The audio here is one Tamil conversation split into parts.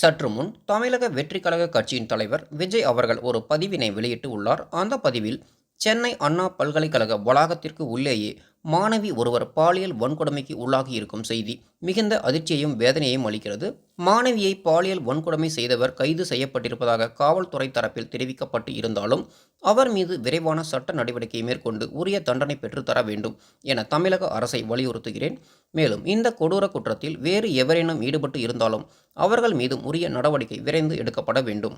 சற்று முன் தமிழக வெற்றி கழக கட்சியின் தலைவர் விஜய் அவர்கள் ஒரு பதிவினை வெளியிட்டு உள்ளார். அந்த பதிவில் சென்னை அண்ணா பல்கலைக்கழக வளாகத்திற்கு உள்ளேயே மாணவி ஒருவர் பாலியல் வன்கொடுமைக்கு உள்ளாகி இருக்கும் செய்தி. மிகுந்த அதிர்ச்சியையும் வேதனையையும் அளிக்கிறது. மாணவியை பாலியல் வன்கொடுமை செய்தவர் கைது செய்யப்பட்டிருப்பதாக காவல்துறை தரப்பில் தெரிவிக்கப்பட்டு இருந்தாலும் அவர் மீது விரைவான சட்ட நடவடிக்கை மேற்கொண்டு உரிய தண்டனை பெற்றுத்தர வேண்டும் என தமிழக அரசை வலியுறுத்துகிறேன். மேலும் இந்த கொடூர குற்றத்தில் வேறு எவரேனும் ஈடுபட்டு இருந்தாலும் அவர்கள் மீதும் உரிய நடவடிக்கை விரைந்து எடுக்கப்பட வேண்டும்.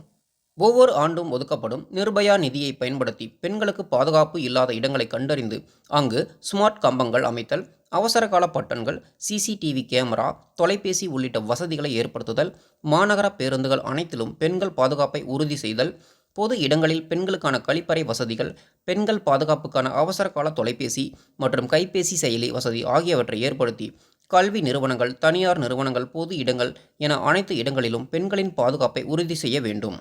ஒவ்வொரு ஆண்டும் ஒதுக்கப்படும் நிர்பயா நிதியை பயன்படுத்தி பெண்களுக்கு பாதுகாப்பு இல்லாத இடங்களை கண்டறிந்து அங்கு ஸ்மார்ட் கம்பங்கள் அமைத்தல் அவசரகால பட்டன்கள் சிசிடிவி கேமரா தொலைபேசி உள்ளிட்ட வசதிகளை ஏற்படுத்துதல் மாநகர பேருந்துகள் அனைத்திலும் பெண்கள் பாதுகாப்பை உறுதி செய்தல் பொது இடங்களில் பெண்களுக்கான கழிப்பறை வசதிகள் பெண்கள் பாதுகாப்புக்கான அவசரகால தொலைபேசி மற்றும் கைபேசி செயலி வசதி ஆகியவற்றை ஏற்படுத்தி கல்வி நிறுவனங்கள் தனியார் நிறுவனங்கள் பொது இடங்கள் என அனைத்து இடங்களிலும் பெண்களின் பாதுகாப்பை உறுதி செய்ய வேண்டும்.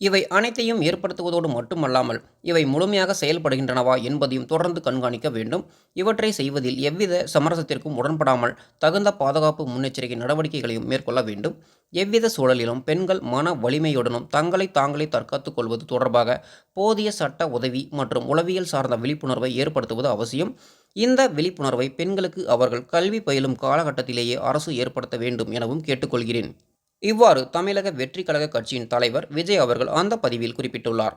இவை அனைத்தையும் ஏற்படுத்துவதோடு மட்டுமல்லாமல் இவை முழுமையாக செயல்படுகின்றனவா என்பதையும் தொடர்ந்து கண்காணிக்க வேண்டும். இவற்றை செய்வதில் எவ்வித சமரசத்திற்கும் உடன்படாமல் தகுந்த பாதுகாப்பு முன்னெச்சரிக்கை நடவடிக்கைகளையும் மேற்கொள்ள வேண்டும். எவ்வித சூழலிலும் பெண்கள் மன வலிமையுடனும் தங்களை தாங்களே தற்காத்துக் கொள்வது தொடர்பாக போதிய சட்ட உதவி மற்றும் உளவியல் சார்ந்த விழிப்புணர்வை ஏற்படுத்துவது அவசியம். இந்த விழிப்புணர்வை பெண்களுக்கு அவர்கள் கல்வி பயிலும் காலகட்டத்திலேயே அரசு ஏற்படுத்த வேண்டும் எனவும் கேட்டுக்கொள்கிறேன். இவ்வாறு தமிழக வெற்றி கழக கட்சியின் தலைவர் விஜய் அவர்கள் அந்த பதிவில் குறிப்பிட்டுள்ளார்.